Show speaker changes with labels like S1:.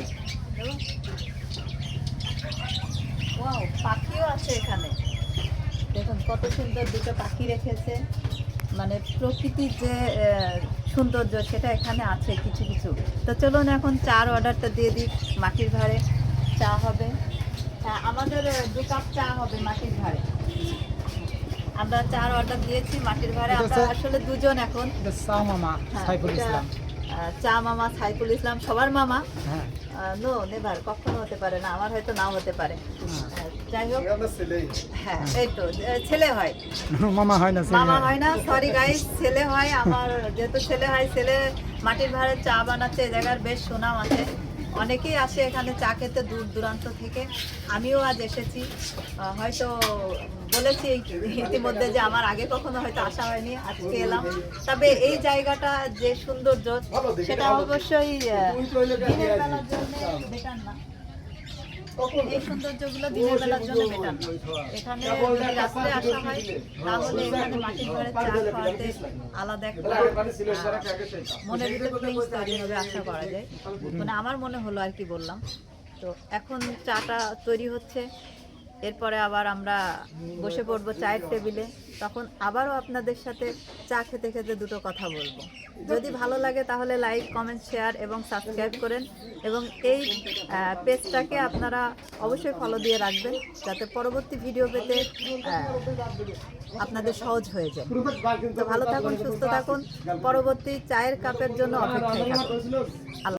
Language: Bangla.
S1: এটাই
S2: ওয়াও পাখিও আছে এখানে। দেখুন কত সুন্দর দুটো পাখি রেখেছে। মানে প্রকৃতির যে সৌন্দর্য সেটা এখানে আছে কিছু কিছু। তো চলুন এখন চার অর্ডারটা দিয়ে দিই মাটির ভাড়ে। চা হবে। হ্যাঁ আমাদের দু কাপ চা হবে মাটির ভাড়ে। আমরা চার অর্ডার দিয়েছি মাটির ভাড়ে। আমরা আসলে দুজন এখন।
S1: মামা
S2: হ্যাঁ,
S1: সাইফুল ইসলাম।
S2: চা মামা সাইফুল ইসলাম সবার মামা।
S1: হ্যাঁ।
S2: নো নেভার কখনো হতে পারে না আমার হয়তো নাও হতে পারে।
S1: হ্যাঁ।
S2: যাই হোক। হ্যাঁ এই তো ছেলে হয়।
S1: মামা হয় না
S2: মামা হয়। না সরি গাইস ছেলে হয় আমার যেহেতু ছেলে হয় ছেলে মাটির ভাড়ে চা বানাচ্ছে এ জায়গার বেশ সুনাম আছে। অনেকেই আসে এখানে চা খেতে দূর দূরান্ত থেকে। আমিও আজ এসেছি। হয়তো বলেছি ইতিমধ্যে যে আমার আগে কখনো হয়তো আসা হয়নি, আজকে এলাম। তবে এই জায়গাটা যে সৌন্দর্য, সেটা অবশ্যই দিনের বেলার জন্য না। এই সৌন্দর্যগুলো দিনের বেলার জন্য বেটার না এখানে যদি রাত্রে আসা হয় তাহলে এখানে মাটির ঘরে চা খাওয়াতে আলাদা একটা মনের ভিতরে ফিলিংস তৈরি হবে আশা করা যায়। মানে আমার মনে হলো আর কি বললাম। তো এখন চাটা তৈরি হচ্ছে। এরপরে আবার আমরা বসে পড়ব চায়ের টেবিলে। তখন আবারও আপনাদের সাথে চা খেতে খেতে দুটো কথা বলব। যদি ভালো লাগে তাহলে লাইক, কমেন্ট, শেয়ার এবং সাবস্ক্রাইব করেন এবং এই পেজটাকে আপনারা অবশ্যই ফলো দিয়ে রাখবেন যাতে পরবর্তী ভিডিও পেতে আপনাদের সহজ হয়ে যায়। তো ভালো থাকুন, সুস্থ থাকুন। পরবর্তী চায়ের কাপের জন্য অপেক্ষায় থাকুন। আল্লাহ